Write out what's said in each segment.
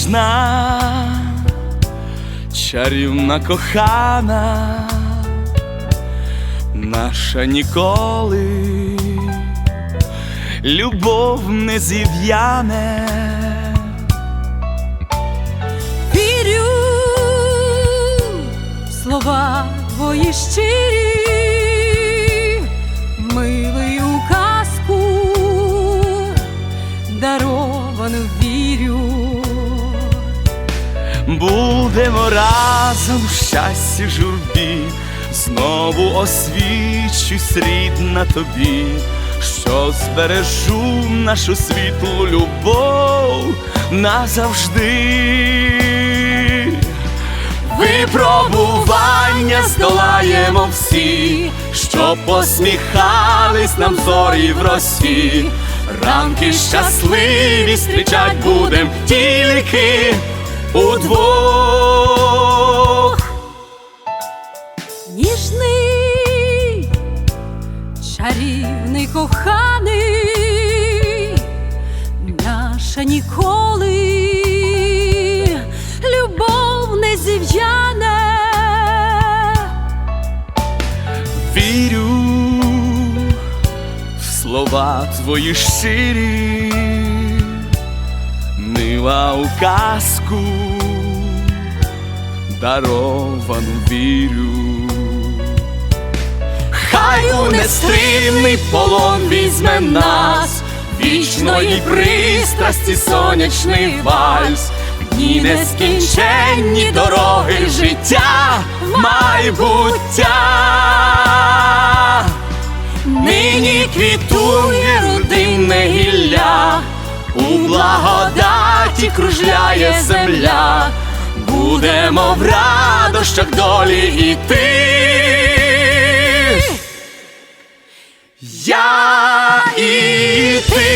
Ніжна, чарівна кохана, наша ніколи, любов не зів'яне. Вірю слова твої щирі, Будемо разом в щасті журбі, знову освічусь рідна тобі, що збережу нашу світлу любов назавжди. Випробування здолаємо всі, що посміхались нам зорі в росі. Ранки щасливі зустрічать будем тільки удвох. Ніжний, чарівний коханий, наша ніколи любов не зів'яне. Вірю в слова твої щирі, мила у казку, даровану вірю. Хай у нестримний полон візьме нас, вічної пристрасті сонячний вальс, дні нескінченні дороги життя майбуття. Нині квітує родинне гілля, у благодаті кружляє земля, будемо в радощах долі іти. Я і ти.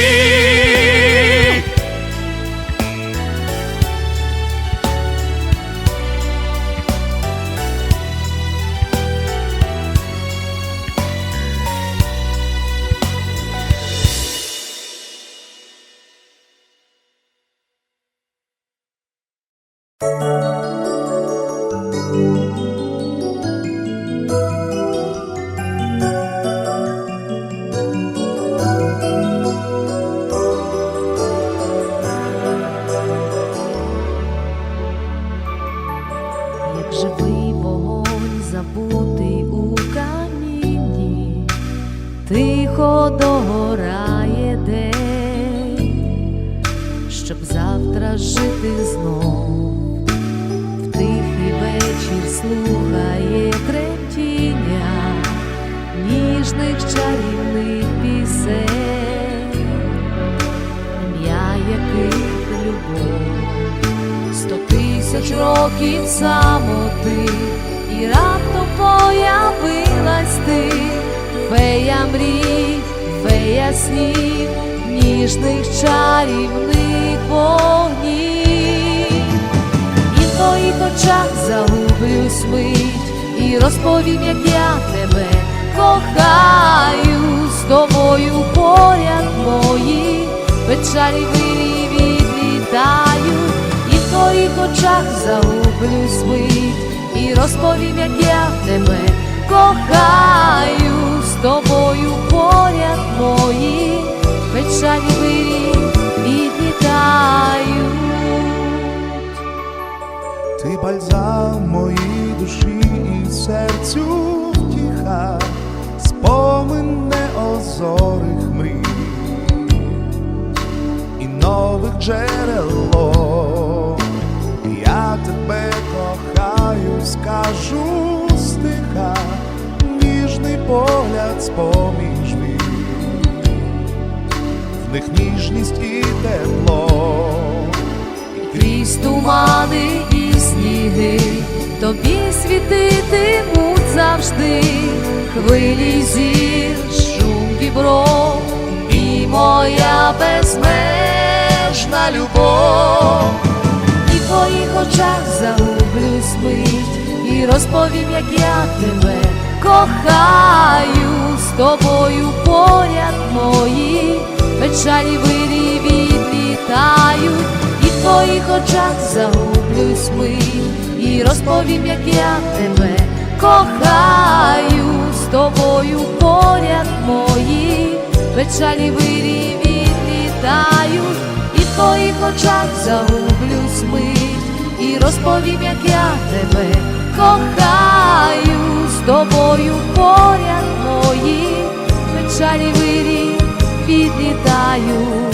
Як тисяч років самоти, і раптом появилась ти, фея мрій, фея снів, ніжних чарівних вогнів. І в твоїх очах загублюсь мить, і розповім, як я тебе кохаю, з тобою поряд мої, печалі вирі відлітають, і в твоїх загублюсь мить, і розповім, як я тебе кохаю, з тобою поряд мої, печалі вирі відлітають. Ти бальзам моїй душі і серцю втіха, спомин неозорих мрій і нових джерело. Мій, в них ніжність і тепло. крізь тумани і сніги, тобі світитимуть завжди, хвилі зір, шум вібров і моя безмежна любов. І в твоїх очах загублюсь мить, і розповім, як я тебе кохаю, з тобою поряд мої, печалі вирі відлітають, і в твоїх очах загублюсь мить, і розповім, як я тебе кохаю, з тобою поряд мої, печалі вирі відлітають, і в твоїх очах загублюсь мить, і розповім, як я тебе кохаю, з тобою поряд мої, печалі вирі відлітають.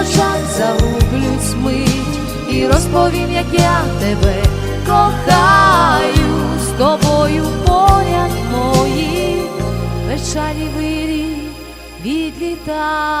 Очах загублюсь мить, і розповім, як я тебе кохаю, з тобою поряд мої, печалі вирі відлітають.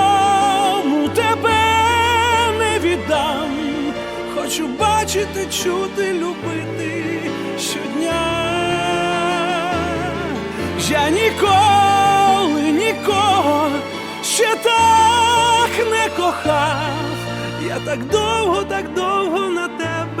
Хочу бачити, чути, любити щодня. Я ніколи нікого ще так не кохав. Я так довго, так довго на тебе